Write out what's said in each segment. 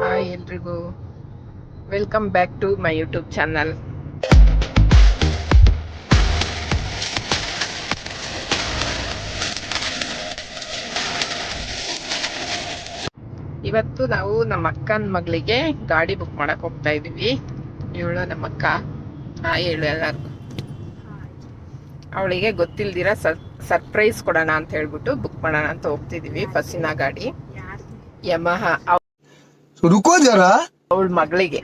Hi ಎಲ್ರಿಗೂ. Welcome back to my YouTube channel ಇವತ್ತು ನಾವು ನಮ್ಮ ಅಕ್ಕನ ಮಗಳಿಗೆ ಗಾಡಿ ಬುಕ್ ಮಾಡಕ್ ಹೋಗ್ತಾ ಇದೀವಿ. ಇವಳು ನಮ್ಮ ಅಕ್ಕ? ಹಾಯ್ ಹೇಳು ಎಲ್ಲರಿಗೂ. ಅವಳಿಗೆ ಗೊತ್ತಿಲ್ದಿರ ಸರ್ಪ್ರೈಸ್ ಕೊಡೋಣ ಅಂತ ಹೇಳ್ಬಿಟ್ಟು ಬುಕ್ ಮಾಡೋಣ ಅಂತ ಹೋಗ್ತಿದೀವಿ ಬಸ್ಸಿನ ಗಾಡಿ. ಯಮಹ ರುಕೋ ಅವಳ ಮಗಳಿಗೆ.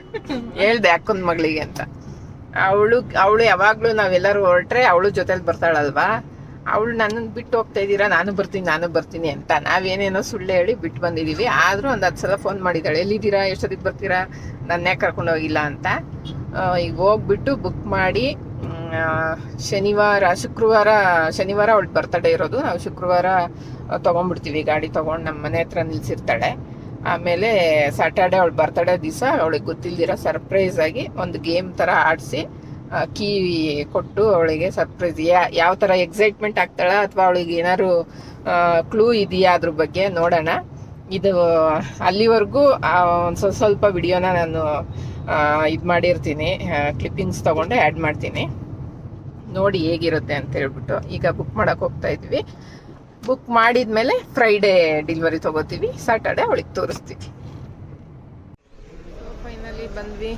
ಹೇಳ್ದೆ ಅಕ್ಕನ ಮಗಳಿಗೆ ಅಂತ. ಅವಳು ಅವಳು ಯಾವಾಗ್ಲೂ ನಾವೆಲ್ಲರೂ ಹೊರಟ್ರೆ ಅವಳು ಜೊತೆಲಿ ಬರ್ತಾಳಲ್ವಾ? ಅವಳು ನನ್ನನ್ನು ಬಿಟ್ಟು ಹೋಗ್ತಾ ಇದ್ದೀರಾ ನಾನು ಬರ್ತೀನಿ ನಾನು ಬರ್ತೀನಿ ಅಂತ. ನಾವೇನೇನೋ ಸುಳ್ಳು ಹೇಳಿ ಬಿಟ್ಟು ಬಂದಿದ್ದೀವಿ ಆದರೂ ಒಂದು ಹತ್ತು ಸಲ ಫೋನ್ ಮಾಡಿದ್ದಾಳೆ ಎಲ್ಲಿದ್ದೀರಾ? ಎಷ್ಟೊತ್ತಿಗೆ ಬರ್ತೀರಾ? ನನ್ನೇ ಕರ್ಕೊಂಡು ಹೋಗಿಲ್ಲ ಅಂತ. ಈಗ ಹೋಗ್ಬಿಟ್ಟು ಬುಕ್ ಮಾಡಿ ಶನಿವಾರ, ಶುಕ್ರವಾರ, ಶನಿವಾರ ಅವಳು ಬರ್ತಡೇ ಇರೋದು. ನಾವು ಶುಕ್ರವಾರ ತೊಗೊಂಡ್ಬಿಡ್ತೀವಿ. ಗಾಡಿ ತೊಗೊಂಡು ನಮ್ಮ ಮನೆ ಹತ್ರ ನಿಲ್ಸಿರ್ತಾಳೆ. ಆಮೇಲೆ ಸ್ಯಾಟರ್ಡೆ ಅವಳು ಬರ್ತಡೇ ದಿವಸ ಅವಳಿಗೆ ಗೊತ್ತಿಲ್ದಿರ ಸರ್ಪ್ರೈಸ್ ಆಗಿ ಒಂದು ಗೇಮ್ ತರ ಆಡಿಸಿ ಕೀ ಕೊಟ್ಟು ಅವಳಿಗೆ ಸರ್ಪ್ರೈಸ್ ಯಾವ ತರ ಎಕ್ಸೈಟ್ಮೆಂಟ್ ಆಗ್ತಾಳ ಅಥವಾ ಅವಳಿಗೆ ಏನಾದ್ರು ಕ್ಲೂ ಇದೆಯಾ ಅದ್ರ ಬಗ್ಗೆ ನೋಡೋಣ. ಇದು ಅಲ್ಲಿವರೆಗೂ ಒಂದು ಸ್ವಲ್ಪ ಸ್ವಲ್ಪ ವಿಡಿಯೋನ ನಾನು ಇದು ಮಾಡಿರ್ತೀನಿ. ಕ್ಲಿಪ್ಪಿಂಗ್ಸ್ ತಗೊಂಡು ಆ್ಯಡ್ ಮಾಡ್ತೀನಿ. ನೋಡಿ ಹೇಗಿರುತ್ತೆ ಅಂತ ಹೇಳ್ಬಿಟ್ಟು ಈಗ ಬುಕ್ ಮಾಡಕ್ ಹೋಗ್ತಾ ಇದ್ವಿ. ಬುಕ್ ಮಾಡಿದ್ಮೇಲೆ ಫ್ರೈಡೇ ಡೆಲಿವರಿ ತಗೋತೀವಿ. ಸಾಟರ್ಡೆ ಅವಳಿಗೆ ತೋರಿಸ್ತೀವಿ. ಫೈನಲಿ ಬಂದ್ವಿ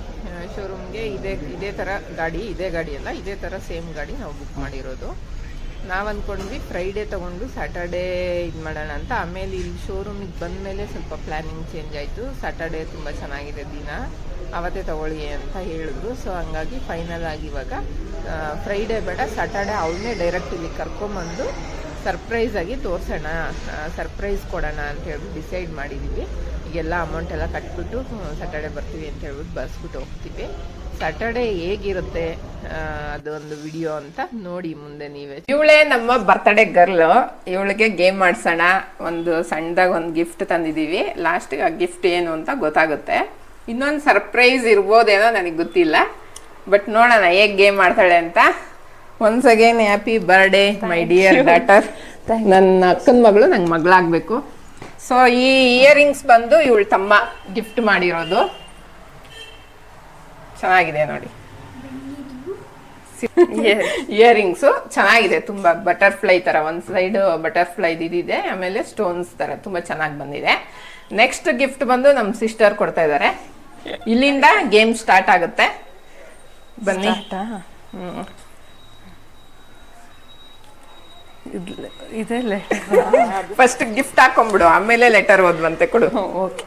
ಶೋರೂಮ್ಗೆ ಇದೇ ಇದೇ ಥರ ಗಾಡಿ, ಇದೇ ಗಾಡಿ ಅಲ್ಲ, ಇದೇ ಥರ ಸೇಮ್ ಗಾಡಿ ನಾವು ಬುಕ್ ಮಾಡಿರೋದು. ನಾವು ಅಂದ್ಕೊಂಡ್ವಿ ಫ್ರೈಡೇ ತಗೊಂಡು ಸ್ಯಾಟರ್ಡೇ ಇದು ಮಾಡೋಣ ಅಂತ. ಆಮೇಲೆ ಇಲ್ಲಿ ಶೋರೂಮಿಗೆ ಬಂದಮೇಲೆ ಸ್ವಲ್ಪ ಪ್ಲ್ಯಾನಿಂಗ್ ಚೇಂಜ್ ಆಯಿತು. ಸ್ಯಾಟರ್ಡೇ ತುಂಬ ಚೆನ್ನಾಗಿದೆ ದಿನ. ಅವತ್ತೇ ತಗೊಳ್ಳಿ ಅಂತ ಹೇಳಿದ್ರು. ಸೊ ಹಂಗಾಗಿ ಫೈನಲ್ ಆಗಿ ಇವಾಗ ಫ್ರೈಡೇ ಬೇಡ ಸ್ಯಾಟರ್ಡೇ ಅವಳನ್ನೇ ಡೈರೆಕ್ಟ್ ಇಲ್ಲಿ ಕರ್ಕೊಂಬಂದು ಸರ್ಪ್ರೈಸ್ ಆಗಿ ತೋರಿಸೋಣ ಸರ್ಪ್ರೈಸ್ ಕೊಡೋಣ ಅಂತ ಹೇಳ್ಬಿಟ್ಟು ಡಿಸೈಡ್ ಮಾಡಿದ್ದೀವಿ ಈಗೆಲ್ಲ ಅಮೌಂಟ್ ಎಲ್ಲ ಕಟ್ಬಿಟ್ಟು ಸ್ಯಾಟರ್ಡೆ ಬರ್ತೀವಿ ಅಂತ ಹೇಳ್ಬಿಟ್ಟು ಬರ್ಸ್ಬಿಟ್ಟು ಹೋಗ್ತೀವಿ. ಸ್ಯಾಟರ್ಡೆ ಹೇಗಿರುತ್ತೆ ಅದೊಂದು ವಿಡಿಯೋ ಅಂತ ನೋಡಿ ಮುಂದೆ ನೀವೇ. ಇವಳೇ ನಮ್ಮ ಬರ್ತ್ಡೇ ಗರ್ಲ್ ಇವಳಿಗೆ ಗೇಮ್ ಮಾಡ್ಸೋಣ. ಒಂದು ಸಣ್ಣದಾಗ ಒಂದು ಗಿಫ್ಟ್ ತಂದಿದ್ದೀವಿ ಲಾಸ್ಟಿಗೆ ಆ ಗಿಫ್ಟ್ ಏನು ಅಂತ ಗೊತ್ತಾಗುತ್ತೆ. ಇನ್ನೊಂದು ಸರ್ಪ್ರೈಸ್ ಇರ್ಬೋದೇನೋ ನನಗೆ ಗೊತ್ತಿಲ್ಲ. ಬಟ್ ನೋಡೋಣ, ಹೇಗೆ ಗೇಮ್ ಮಾಡ್ತಾಳೆ ಅಂತ. Once again happy birthday my dear daughter ನನ್ನ ಅಕ್ಕನ ಮಗಳು ನಂಗೆ ಮಗಳಾಗಬೇಕು. ಸೊ ಈ ಇಯರಿಂಗ್ಸ್ ಬಂದು ಇವಳು ತಮ್ಮ ಗಿಫ್ಟ್ ಮಾಡಿರೋದು. ಚೆನ್ನಾಗಿದೆ ನೋಡಿ. ಇಯರಿಂಗ್ಸು ಚೆನ್ನಾಗಿದೆ ತುಂಬ ಬಟರ್ಫ್ಲೈ ಥರ ಒಂದು ಸೈಡ್ ಬಟರ್ಫ್ಲೈ ಇದಿದೆ ಆಮೇಲೆ ಸ್ಟೋನ್ಸ್ ಥರ ತುಂಬ ಚೆನ್ನಾಗಿ ಬಂದಿದೆ. ನೆಕ್ಸ್ಟ್ ಗಿಫ್ಟ್ ಬಂದು ನಮ್ಮ ಸಿಸ್ಟರ್ ಕೊಡ್ತಾ ಇದ್ದಾರೆ ಇಲ್ಲಿಂದ ಗೇಮ್ ಸ್ಟಾರ್ಟ್ ಆಗುತ್ತೆ. ಬನ್ನಿ. ಹ್ಮ್. ಇದೆ ಲೆಟರ್ ಫಸ್ಟ್ ಗಿಫ್ಟ್ ಹಾಕೊಂಡ್ಬಿಡು ಆಮೇಲೆ ಲೆಟರ್ ಓದ್ವಂತೆ ಕೊಡು. ಓಕೆ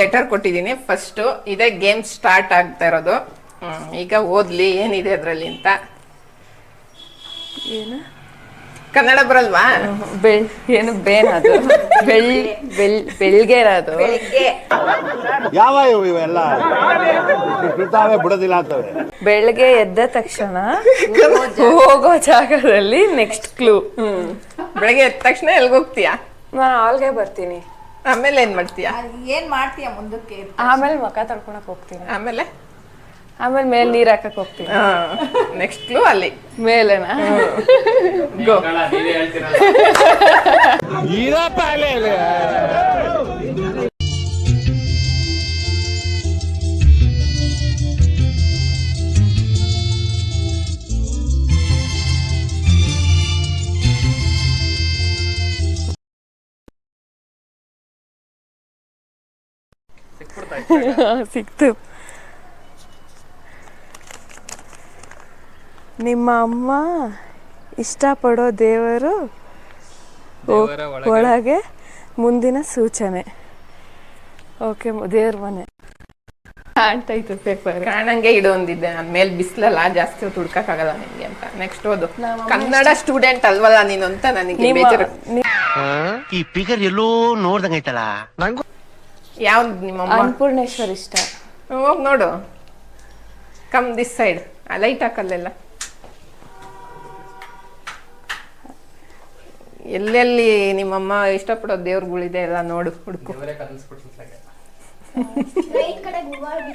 ಲೆಟರ್ ಕೊಟ್ಟಿದ್ದೀನಿ. ಫಸ್ಟ್ ಇದೇ ಗೇಮ್ ಸ್ಟಾರ್ಟ್ ಆಗ್ತಾ ಇರೋದು. ಈಗ ಓದ್ಲಿ ಏನಿದೆ ಅದರಲ್ಲಿ ಅಂತ. ಏನು? ಕನ್ನಡ ಬರಲ್ವಾ? ಬೆಳ್ ಏನು ಬೇನ್ ಅದು? ಬೆಳ್ ಬೆಳ್ ಬೆಳ್ಗೆ ಅದು? ಯಾವ ಇವು ಇವೆಲ್ಲ? ಬಿಡ್ತಾವೆ ಬಿಡೋದಿಲ್ಲ ಅಂತವೆ. ಬೆಳಗ್ಗೆ ಎದ್ದ ತಕ್ಷಣ ಹೋಗೋ ಜಾಗದಲ್ಲಿ ನೆಕ್ಸ್ಟ್ ಕ್ಲೂ ಬೆಳಗ್ಗೆ ಎದ್ದ ತಕ್ಷಣ ಎಲ್ಗ್ ಹೋಗ್ತೀಯಾ? ನಾನು ಆಲ್ಗೆ ಬರ್ತೀನಿ. ಆಮೇಲೆ ಏನ್ ಮಾಡ್ತೀಯಾ? ಏನ್ ಮಾಡ್ತೀಯ ಮುಂದಕ್ಕೆ? ಆಮೇಲೆ ಮಕ ತಡ್ಕೊಳಕ್ ಹೋಗ್ತೀನಿ. ಆಮೇಲೆ? ಆಮೇಲೆ ಮೇಲೆ ನೀರ್ ಹಾಕಕ್ ಹೋಗ್ತೀನಿ. ನೆಕ್ಸ್ಟ್ ಕ್ಲೂ ಅಲ್ಲಿ. ಮೇಲೆನಾ? ಗೋ ಸಿಕ್ತು. ನಿಮ್ಮ ಅಮ್ಮ ಇಷ್ಟಪಡೋ ದೇವರು ಒಳಗೆ ಮುಂದಿನ ಸೂಚನೆ. ಓಕೆ ದೇವ್ರ ಮನೆ. ಕಾಣ್ತಾಯ್ತು ಪೇಪರ್. ಕಾಣಂಗೆ ಇಡೋ ಒಂದಿದ್ದೆ ನನ್ ಮೇಲ್ ಬಿಸ್ಲಲ್ಲ ಜಾಸ್ತಿ ಹೊತ್ತು ಹುಡ್ಕಕ್ಕಾಗಲ್ಲ ನಿನ್ಗೆ ಅಂತ. ನೆಕ್ಸ್ಟ್ ಓದು. ಕನ್ನಡ ಸ್ಟೂಡೆಂಟ್ ಅಲ್ವಲ್ಲ ನೀನು ಅಂತ ನನಗೆ ನಿಮ್ಮ ಬೇಜಾರು. ಈ ಫಿಗರ್ ಎಲ್ಲೋ ನೋಡ್ದಂಗೈತಲ್ಲ ಯಾವ್ದು ನಿಮ್ಮಮ್ಮ ಅನ್ನಪೂರ್ಣೇಶ್ವರ್ ಇಷ್ಟ. ಹೋಗಿ ನೋಡು. ಕಮ್ ದಿಸ್ ಸೈಡ್ ಆ ಲೈಟ್ ಹಾಕಲ್ಲೆಲ್ಲ. ಎಲ್ಲೆಲ್ಲಿ ನಿಮ್ಮಮ್ಮ ಇಷ್ಟಪಡೋ ದೇವ್ರುಗಳಿದೆ ಎಲ್ಲ ನೋಡು ಹುಡುಕು. ರೈಟ್ ಕಡೆ ಗುವಾಡಿ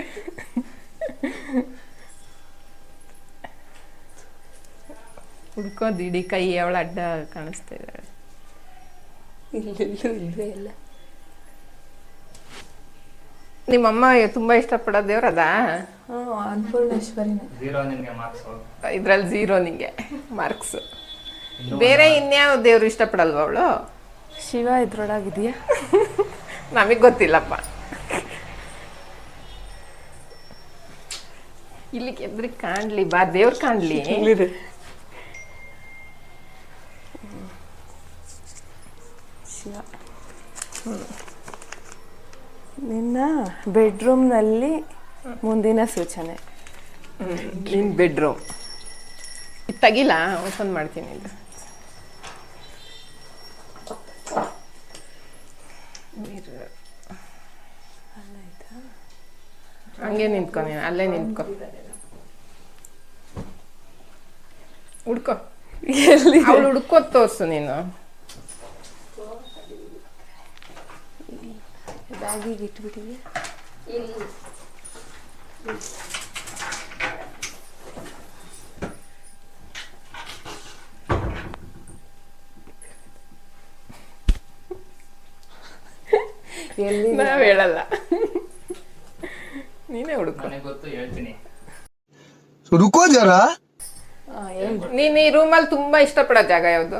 ಹುಡ್ಕೋದು ಇಡೀ ಕೈ ಅವಳ ಅಡ್ಡ ಕಾಣಿಸ್ತಾ ಇದ್ದಾಳೆ ಇಲ್ಲೆಲ್ಲೂ ಇಲ್ವೇ ಇಲ್ಲ. ನಿಮ್ಮಮ್ಮ ತುಂಬಾ ಇಷ್ಟಪಡೋ ದೇವ್ರ ಅದಾ? ಹ್ಞೂ ಅನ್ನಪೂರ್ಣೇಶ್ವರಿನೇ ಇದ್ರಲ್ಲಿ ಝೀರೋ ನಿಂಗೆ ಮಾರ್ಕ್ಸ್ ಬೇರೆ ಇನ್ಯಾವ ದೇವ್ರು ಇಷ್ಟಪಡಲ್ವ ಅವಳು? ಶಿವ ಇದ್ರೊಳಗಿದೆಯಾ? ನಮಗೆ ಗೊತ್ತಿಲ್ಲಪ್ಪ. ಇಲ್ಲಿ ಎದ್ರಿ ಕಾಣ್ಲಿ ಬಾ ದೇವ್ರು ಕಾಣ್ಲಿ. ಶಿವ. ನಿನ್ನ ಬೆಡ್ರೂಮ್ನಲ್ಲಿ ಮುಂದಿನ ಸೂಚನೆ. ನಿನ್ನ ಬೆಡ್ರೂಮ್. ತಗಿಲ್ಲ ತೆಗಿಲ್ಲ ಓಪನ್ ಮಾಡ್ತೀನಿ ಇದು ಹಂಗೆ ನಿಂತ್ಕೊ ನೀನು ಅಲ್ಲೇ ನಿಂತ್ಕೊ. ಹುಡ್ಕೊ. ಎಲ್ಲಿ ಅವಳು ಹುಡ್ಕೋದ್ ತೋರ್ಸು ನೀನು. ಬ್ಯಾಗಿಗೆ ಇಟ್ಬಿಟ್ಟಿದ್ಯಾ? ಎಲ್ಲಿ ನಾವು ಹೇಳಲ್ಲ. ನೀನೇ ಹುಡುಕೋ. ಹುಡುಕೋ ಗೊತ್ತು ಹೇಳ್ತೀನಿ. ರುಕೋ ಜರ ನೀನು ಈ ರೂಮಲ್ಲಿ ತುಂಬಾ ಇಷ್ಟಪಡೋ ಜಾಗ ಯಾವ್ದು?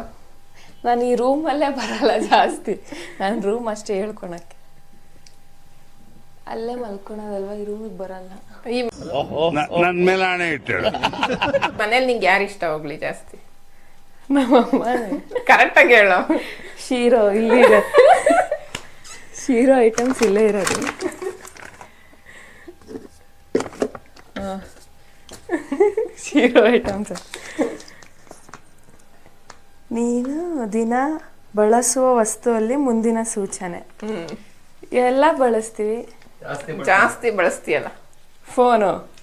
ನಾನು ಈ ರೂಮಲ್ಲೇ ಬರಲ್ಲ ಜಾಸ್ತಿ. ನಾನು ರೂಮ್ ಅಷ್ಟೇ ಹೇಳ್ಕೊಳಕ್ಕೆ. ಅಲ್ಲೇ ಮಲ್ಕೊಳೋದಲ್ವಾ ಈ ರೂಮಿಗೆ ಬರಲ್ಲ. ನನ್ ಮೇಲೆ ಆಣೆ ಇಟ್ಟಳು ಮನೇಲಿ ನಿಂಗೆ ಯಾರು ಇಷ್ಟ ಹೋಗ್ಲಿ ಜಾಸ್ತಿ? ನಮ್ಮಮ್ಮ ಕರೆಕ್ಟಾಗಿ ಹೇಳೋ. ಶೀರೋ ಇಲ್ಲಿ ಶೀರೋ ಐಟಮ್ಸ್ ಇಲ್ಲೇ ಇರೋದು. ಶೀರೋ ಐಟಮ್ಸ್ ನೀನು ದಿನ ಬಳಸುವ ವಸ್ತುವಲ್ಲಿ ಮುಂದಿನ ಸೂಚನೆ. ಎಲ್ಲ ಬಳಸ್ತೀವಿ. ಜಾಸ್ತಿ ಬಳಸ್ತೀಯಲ್ಲ. ಫೋನು.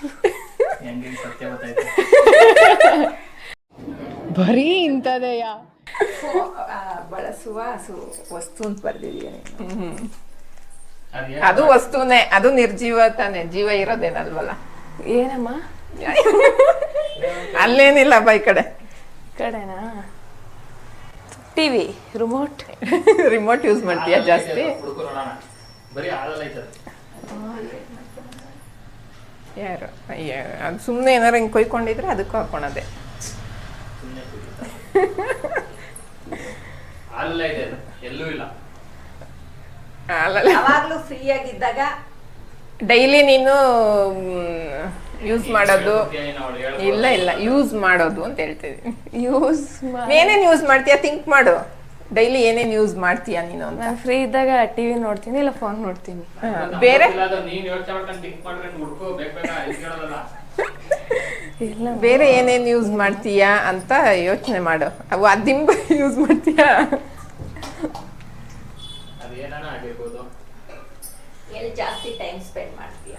ಬರೀ ಇಂಥದೆಯಾ? ಬಳಸುವ ವಸ್ತು ಅಂತ ಬರ್ದಿದೀನಿ ಅದು ವಸ್ತುನೇ ಅದು ನಿರ್ಜೀವ ತಾನೆ ಜೀವ ಇರೋದೇನಲ್ವಲ್ಲ? ಏನಮ್ಮ? ಅಲ್ಲೇನಿಲ್ಲ ಬೈ ಕಡೆ. ಕಡೆನಾ? TV remote. ರಿಮೋಟ್ ಯೂಸ್ ಮಾಡ್ತೀಯ ಜಾಸ್ತಿ? ಯಾರು? ಅಯ್ಯ ಅದು ಸುಮ್ಮನೆ ಏನಾರು ಹಿಂಗೆ ಕೊಯ್ಕೊಂಡಿದ್ರೆ ಅದಕ್ಕೂ ಹಾಕೊಳದೆ. ಎಲ್ಲೂ ಇಲ್ಲ. ಯಾವಾಗ್ಲೂ ಫ್ರೀ ಆಗಿದ್ದಾಗ ಡೈಲಿ ನೀನು ಯೂಸ್ ಮಾಡೋದು. ಇಲ್ಲ ಇಲ್ಲ. ಯೂಸ್ ಮಾಡೋದು ಅಂತ ಹೇಳ್ತಿದ್ದೀನಿ. ಯೂಸ್ ಏನೇನು ಯೂಸ್ ಮಾಡ್ತೀಯ ಥಿಂಕ್ ಮಾಡು. ಡೈಲಿ ಏನೇನು ಯೂಸ್ ಮಾಡ್ತೀಯ ನೀನು ಅಂತ. ನಾನು ಫ್ರೀ ಇದ್ದಾಗ ಟಿವಿ ನೋಡ್ತೀನಿ ಇಲ್ಲ ಫೋನ್ ನೋಡ್ತೀನಿ. ಬೇರೆ? ಇಲ್ಲ ಯೋಚನೆ ಮಾಡ್ಕೊಂಡು ಟಿಕ್ ಮಾಡ್ಕೊಂಡು ಹುಡ್ಕೋ ಬೇಕ ಬೇಕ ಇಸ್ಕೊಳ್ಳೋದಲ್ಲ ಇಲ್ಲ ಬೇರೆ ಏನೇನು ಯೂಸ್ ಮಾಡ್ತೀಯಾ ಅಂತ ಯೋಚನೆ ಮಾಡು. ಅವು ಅದಿಂಬ ಯೂಸ್ ಮಾಡ್ತೀಯಾ ಅದು ಏನಾನ ಆಗಿರ್ಬೋದು ಜಾಸ್ತಿ ಟೈಮ್ ಸ್ಪೆಂಡ್ ಮಾಡ್ತೀಯ?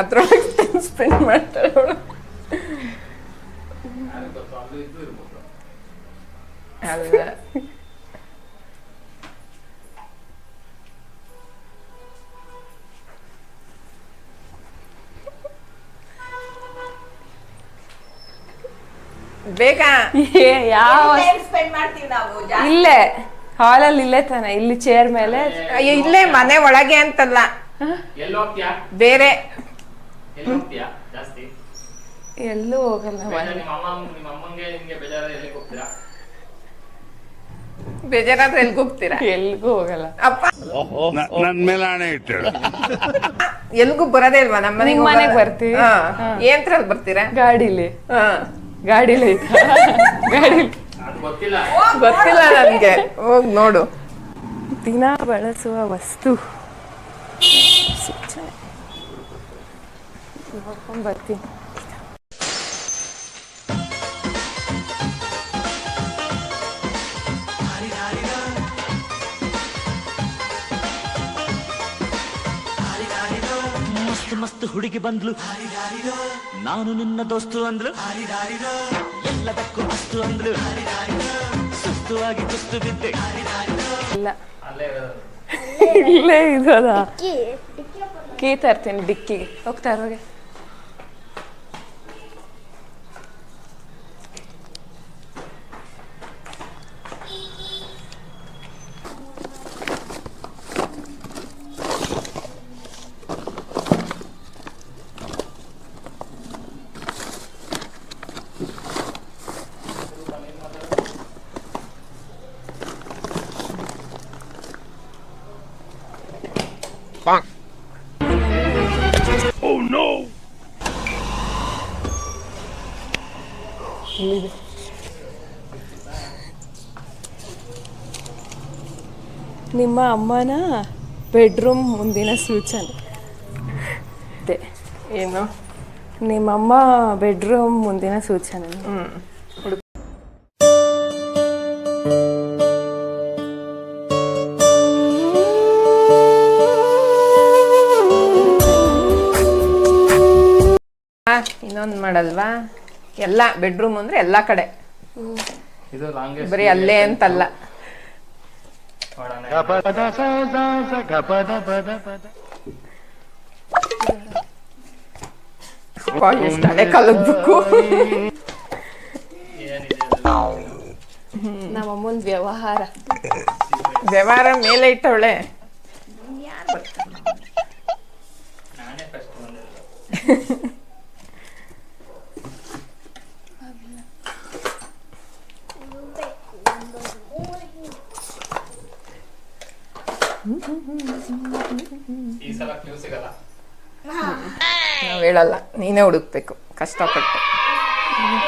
ಅದ್ರೊಳಗೆ ಸ್ಪೆಂಡ್ ಮಾಡ್ತಾಳೆ ಅವಳು ಯಾರಿಗ್ ಗೊತ್ತು ಅಲ್ಲೂ ಬೇಕಾ ಯಾವ ಟೈಮ್ ಸ್ಪೆಂಡ್ ಮಾಡ್ತೀವಿ ನಾವು ಇಲ್ಲೇ. ಹಾಲಲ್ಲಿ ಇಲ್ಲೇ ತಾನೆ ಇಲ್ಲಿ ಚೇರ್ ಮೇಲೆ? ಅಯ್ಯೋ ಇಲ್ಲೇ ಮನೆ ಒಳಗೆ ಅಂತಲ್ಲ. ಎಲ್ಲಿ ಹೋಗ್ತೀಯಾ? ಬೇರೆ. ಎಲ್ಲಿ ಹೋಗ್ತೀಯಾ? ಜಾಸ್ತಿ. ಎಲ್ಲೂ ಹೋಗಲ್ಲ ನಿಮ್ಮ ಅಮ್ಮ ನಿಮ್ಮ ಅಮ್ಮಂಗೆ ನಿಮ್ಗೆ ಬೇಜಾರ ಎಲ್ಲಿಗೆ ಹೋಗ್ತೀರಾ? ಬೇಜಾರಾದ್ರೆ ಎಲ್ಗೂ ಹೋಗ್ತೀರಾ? ಎಲ್ಗೂ ಹೋಗಲ್ಲ. ಅಪ್ಪ. ನನ್ ಮೇಲೆ ಹಣೆ ಇಟ್ಟಳು ಎಲ್ಗೂ ಬರೋದೇ ಇಲ್ವಾ ನಮ್ಮ ಮನೆಗೆ ಮನೆಗ್ ಬರ್ತೀವಿ. ಹಾ. ಏನ್ರಲ್ಲಿ ಬರ್ತೀರಾ? ಗಾಡಿಲಿ. ಹಾ. ಗಾಡಿಲಿ. ಐತಾ ಗಾಡಿಲಿ. ಗೊತ್ತಿಲ್ಲ. ಗೊತ್ತಿಲ್ಲ ನನ್ಗೆ. ಹೋಗ್ ನೋಡು. ದಿನ ಬಳಸುವ ವಸ್ತು. ಸೂಚನೆ. ನೋಡ್ಕೊಂಡ್ ಬರ್ತೀನಿ. ಮಸ್ತ್ ಮಸ್ತ್ ಹುಡುಗಿ ಬಂದ್ಲು. ನಾನು ನಿನ್ನ ದೋಸ್ತು ಅಂದ್ಲು. ಎಲ್ಲದಕ್ಕೂ ಅಷ್ಟು ಅಂದ್ಲು. ಸುಸ್ತು ಮುತ್ತುವಾಗಿ ಕುಸ್ತು ಬಿದ್ದೆ. ಇಲ್ಲ. ಇಲ್ಲೇ ಇದು ಡಿಕ್ಕಿ. ಡಿಕ್ಕಿ open ಕೀ ತರ್ತೀನಿ ಡಿಕ್ಕಿಗೆ. ಹೋಗ್ತಾ ಇರೋಗೆ ಇಲ್ಲಿದೆ ನಿಮ್ಮ ಅಮ್ಮನ ಬೆಡ್ರೂಮ್ ಮುಂದಿನ ಸೂಚನೆ. ಅದೇ ಏನು? ನಿಮ್ಮಮ್ಮ ಬೆಡ್ರೂಮ್ ಮುಂದಿನ ಸೂಚನೆ. ಇನ್ನೊಂದು ಮಾಡಲ್ವಾ? ಎಲ್ಲ ಬೆಡ್ರೂಮ್ ಅಂದ್ರೆ ಎಲ್ಲ ಕಡೆ. ಇದು ಲಾಂಗೆಸ್ಟ್ ಬರೀ ಅಲ್ಲೇ ಅಂತಲ್ಲ. ಹಳೆ ಕಾಲದ ಬುಕ್ಕು ನಮ್ಮಮ್ಮನ ವ್ಯವಹಾರ. ವ್ಯವಹಾರ ಮೇಲೆ ಇಟ್ಟವಳೆ. ನಾನೇ ಫಸ್ಟ್ ಬಂದಿರೋದು ಈ ಸಲ ಕ್ಲೂ ಸಿಗಲ್ಲ ನಾವು ಹೇಳಲ್ಲ ನೀನೇ ಹುಡುಕ್ಬೇಕು ಕಷ್ಟಪಟ್ಟು.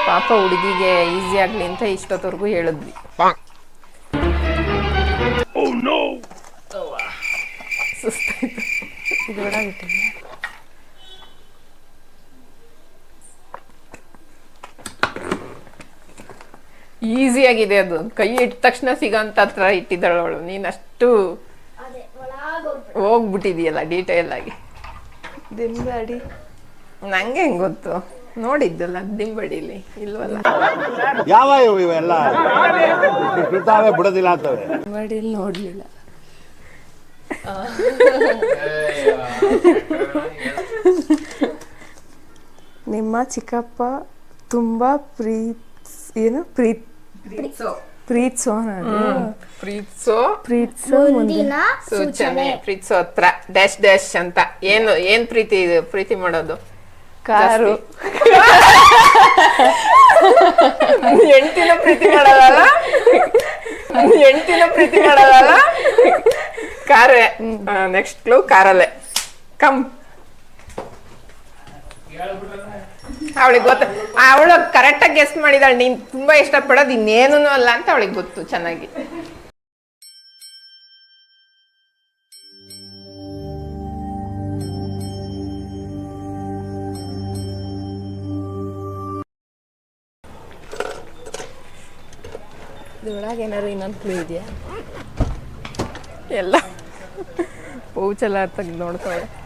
ಪಾಪ ಹುಡುಗಿಗೆ ಈಸಿ ಆಗ್ಲಿ ಅಂತ ಇಷ್ಟೊತ್ತವರೆಗೂ ಹೇಳಿದ್ವಿ. ಸುಸ್ತಾಯ್ತು. ಈಸಿ ಆಗಿದೆ ಅದು. ಕೈ ಇಟ್ಟ ತಕ್ಷಣ ಸಿಗೋಂತ ಹತ್ರ ಇಟ್ಟಿದ್ದಾಳವಳು ಅವಳು. ನೀನ್ ಅಷ್ಟು ಅದೇ ಒಳಗೆ ಹೋಗ್ಬಿಟ್ಟು ಹೋಗ್ಬಿಟ್ಟಿದೀಯಲ್ಲ ಡೀಟೇಲ್ ಆಗಿ. ದಿಂಬಾಡಿ ನಂಗೆ ಹೆಂಗ್ ಗೊತ್ತು? ನೋಡಿದ್ದಲ್ಲ ದಿಂಬಡಿಲಿ ಇಲ್ವಲ್ಲ? ಯಾವ ಇವು ಇವೆಲ್ಲ? ಬಿಡ್ತಾವೆ ಬಿಡೋದಿಲ್ಲ ಅಂತವೆ. ದಿಂಬಾಡಿಲಿ ನೋಡ್ಲಿಲ್ಲ. ನಿಮ್ಮ ಚಿಕ್ಕಪ್ಪ ತುಂಬಾ ಪ್ರೀತ್ ಏನು? ಪ್ರೀತ್ ಪ್ರೀತ್ಸೋ. ಪ್ರೀತ್ಸೋ ಪ್ರೀತ್ಸೋ. ಮುಂದಿನ ಮುಂದಿನ ಸೂಚನೆ. ಪ್ರೀತ್ಸೋ ಹತ್ರ ಡ್ಯಾಶ್ ಡ್ಯಾಶ್ ಅಂತ. ಏನು ಏನ್ ಪ್ರೀತಿ ಇದು? ಪ್ರೀತಿ ಮಾಡೋದು? ಕಾರು. ಹೆಂಡತಿನ ಪ್ರೀತಿ ಮಾಡೋದಲ್ಲ? ಹೆಂಡತಿನ ಪ್ರೀತಿ ಮಾಡೋದಲ್ಲ? ಕಾರೇ. ನೆಕ್ಸ್ಟ್ ಕ್ಲೂ ಕಾರಲ್ಲೇ. ಕಮ್ ಅವಳಿಗೆ ಗೊತ್ತು. ಅವಳು ಕರೆಕ್ಟಾಗಿ ಗೆಸ್ಟ್ ಮಾಡಿದಾಳೆ ನೀನು ತುಂಬಾ ಇಷ್ಟಪಡೋದು ಇನ್ನೇನು ಅಲ್ಲ ಅಂತ ಅವಳಿಗೆ ಗೊತ್ತು ಚೆನ್ನಾಗಿ. ಏನಾದ್ರು ಇನ್ನೊಂದು ಕ್ಲೂ ಇದೆಯಾ? ಎಲ್ಲ. ಪೌಚೆಲ್ಲ ತೆಗೆದು ನೋಡ್ಕೊಳ್ಳಿ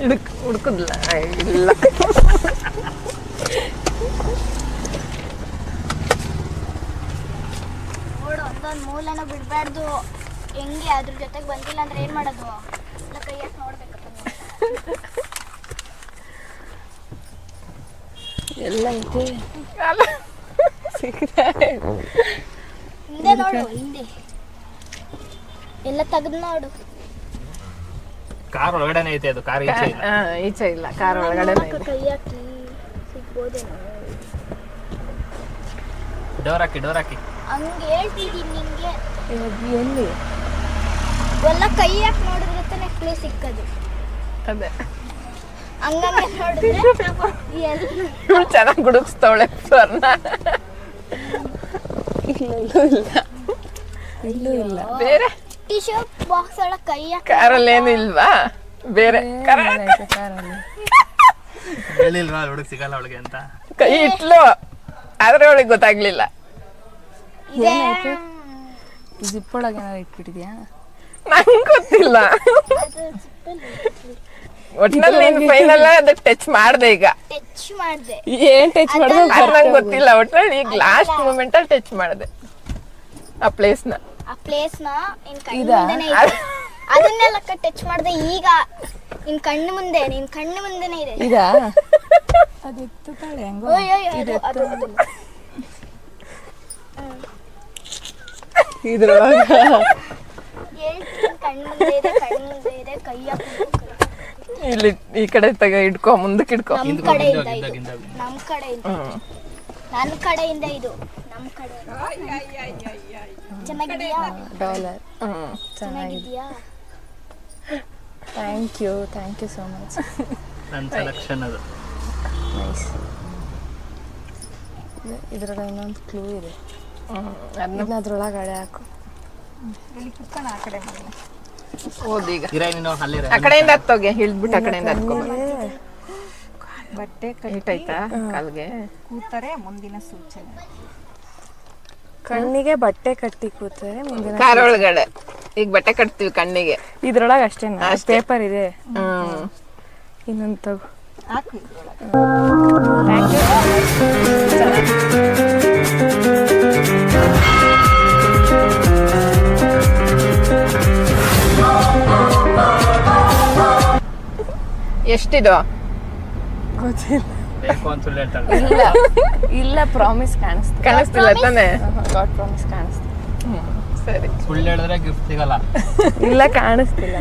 ಹುಡುಕ್ ಹುಡುಕದ್ಲ ಇಲ್ಲ ನೋಡು ಒಂದೊಂದು ಮೂಲನ ಬಿಡಬಾರ್ದು ಹೆಂಗೆ ಅದ್ರ ಜೊತೆಗೆ ಬಂದಿಲ್ಲ ಅಂದ್ರೆ ಏನು ಮಾಡೋದು? ಎಲ್ಲ ಕೈ ಹಾಕಿ ನೋಡ್ಬೇಕಪ್ಪ. ಎಲ್ಲ ಐತೆ. ಹಿಂದೆ ನೋಡು ಹಿಂದೆ. ಎಲ್ಲ ತೆಗ್ದು ನೋಡು. ಕಾರ್ ಒಳಗಡೆನೆ ಐತೆ ಅದು ಕಾರ್ ಈಚೆ ಇಲ್ಲ. ಆ, ಈಚೆ ಇಲ್ಲ ಕಾರ್ ಒಳಗಡೆ ಇದೆ. ಕೈ ಹಾಕಿ ಸಿಗ್ಬೋದೇನೋ? ಡೋರ್ ಹಾಕಿ ಡೋರ್ ಹಾಕಿ ಹಂಗೆ ಹೇಳ್ತಿದ್ದೀನಿ ನಿಂಗೆ. ಎಲ್ಲಿ ಎಲ್ಲ? ಕೈ ಹಾಕಿ ನೋಡಿದ್ರೆ ತಾನೇ ಕ್ಲೂ ಸಿಕ್ಕದು. ಅದೇ. ಹಂಗಂಗೆ ನೋಡಿದ್ರೆ ಎಲ್ಲ? ಚೆನ್ನಾಗಿ ಗುಡುಗಿಸ್ತವಳೆ ಸ್ವರ್ಣ. ಇಲ್ಲೂ. ಇಲ್ಲ. ಬೇರೆ? ಟಿಶ್ಯೂ ಬಾಕ್ಸ್ ಒಳಗೆ ಕೈ ಕಾರಲ್ಲಿ ಏನು ಇಲ್ವಾ ಬೇರೆ ಹೇಳಿಲ್ವಾ ಹುಡುಗ ಸಿಗಲ್ಲ ಅವಳಿಗೆ ಅಂತ? ಕೈ ಇಟ್ಲು. ಆದ್ರೆ ಅವಳಿಗೆ ಗೊತ್ತಾಗ್ಲಿಲ್ಲ. ಇದೆ. ಜಿಪ್ ಒಳಗೆ ಏನಾದ್ರು ಇಟ್ಬಿಟ್ಟಿದ್ಯಾ? ನಂಗೆ ಗೊತ್ತಿಲ್ಲ. ಒಟ್ನಲ್ಲಿ ನೀನು ಫೈನಲ್ ಅದಕ್ಕೆ ಟಚ್ ಮಾಡ್ದೆ ಈಗ. ಟಚ್ ಮಾಡಿದೆ. ಏನ್ ಟಚ್ ಮಾಡ್ದೆ? ನಂಗೆ ಗೊತ್ತಿಲ್ಲ. ಒಟ್ನಲ್ಲಿ ಈಗ ಲಾಸ್ಟ್ ಮೂಮೆಂಟ್ ಅಲ್ಲಿ. ಟಚ್ ಮಾಡ್ದೆ. ಆ ಪ್ಲೇಸ್ನ. ಆ ಪ್ಲೇಸ್ನ ನಿನ್ ಕಣ್ಣು ಮುಂದೆನೆ ಇದೆ. ಅದನ್ನೆಲ್ಲ ಟಚ್ ಮಾಡಿದೆ ಈಗ ನಿನ್ ಕಣ್ಣು ಮುಂದೆ ನಿನ್ ಕಣ್ಣು ಮುಂದೆನೆ ಇದೆ. ಈಗ ಅದಿತ್ತು ತಾಳೆ ಹೆಂಗೋ. ಓಯ್ ಓಯ್ ಅದು ಅದು. ಅದು. ಇದ್ರೊಳಗ. ಹೇಳ್ತೀನಿ ಕಣ್ಣು ಮುಂದೆ ಇದೆ ಕಣ್ಣು ಮುಂದೆ ಇದೆ ಕೈ. ಹಾಕೊಂಡು ಇಲ್ಲಿ ಈ ಕಡೆ ತಗ ಇಟ್ಕೊ ಮುಂದಕ್ಕೆ ಇಟ್ಕೊ. ನಮ್ ಕಡೆಯಿಂದ ಇದು. ನಮ್ ಕಡೆಯಿಂದ ನನ್ನ ಕಡೆಯಿಂದ ಇದು. ನಮ್ ಕಡೆ ಚೆನ್ನಾಗಿದ್ಯಾ ಡಾಲರ್. ಹ್ಮ್ ಚೆನ್ನಾಗಿದೆಯಾ thank you thank you so much ನನ್ನ ಸೆಲೆಕ್ಷನ್ ಅದು. ನೈಸ್ ಇದ್ರೊಳಗೆ ಇನ್ನೊಂದು ಕ್ಲೂ ಇದೆ. ಅದನ್ನ ಇದನ್ನ ಅದ್ರೊಳಗಡೆ ಹಾಕು. ಓದೀಗ ಇರ ನೀನು ಅಲ್ಲಿರ ಆ ಕಡೆಯಿಂದ ಹತ್ತೋಗೆ ಹಿಡ್ಬಿಟ್ಟು ಆ ಕಡೆಯಿಂದ ಹತ್ಕೊಂಬ ಆಯ್ತಾ ಕಾಲ್ಗೆ? ಕಣ್ಣಿಗೆ ಬಟ್ಟೆ ಕಟ್ಟಿ ಕೂತಾರೆ ಮುಂದಿನ ಕಾರೊಳಗಡೆ ಒಳಗಡೆ. ಈಗ ಬಟ್ಟೆ ಕಟ್ತೀವಿ ಕಣ್ಣಿಗೆ. ಇದ್ರೊಳಗೆ ಅಷ್ಟೇನಾ ಅಷ್ಟೇ. ಪೇಪರ್ ಇದೆ. ಹ್ಮ್. ಇನ್ನೊಂದು ತಗೋ ಎಷ್ಟಿದು? ಬೇಕು ಅಂತ ಹೇಳ್ತಾಳೆ. ಇಲ್ಲ ಇಲ್ಲ ಪ್ರಾಮಿಸ್ ಕಾಣಿಸ್ತು ಕಾಣಿಸ್ತಿಲ್ಲ ತಾನೆ? ಗಾಡ್ ಪ್ರಾಮಿಸ್ ಕಾಣಿಸ್ತು ಸರಿ. ಸುಳ್ಳು ಹೇಳಿದ್ರೆ ಗಿಫ್ಟ್ ಸಿಗಲ್ಲ. ಇಲ್ಲ ಕಾಣಿಸ್ತಿಲ್ಲ.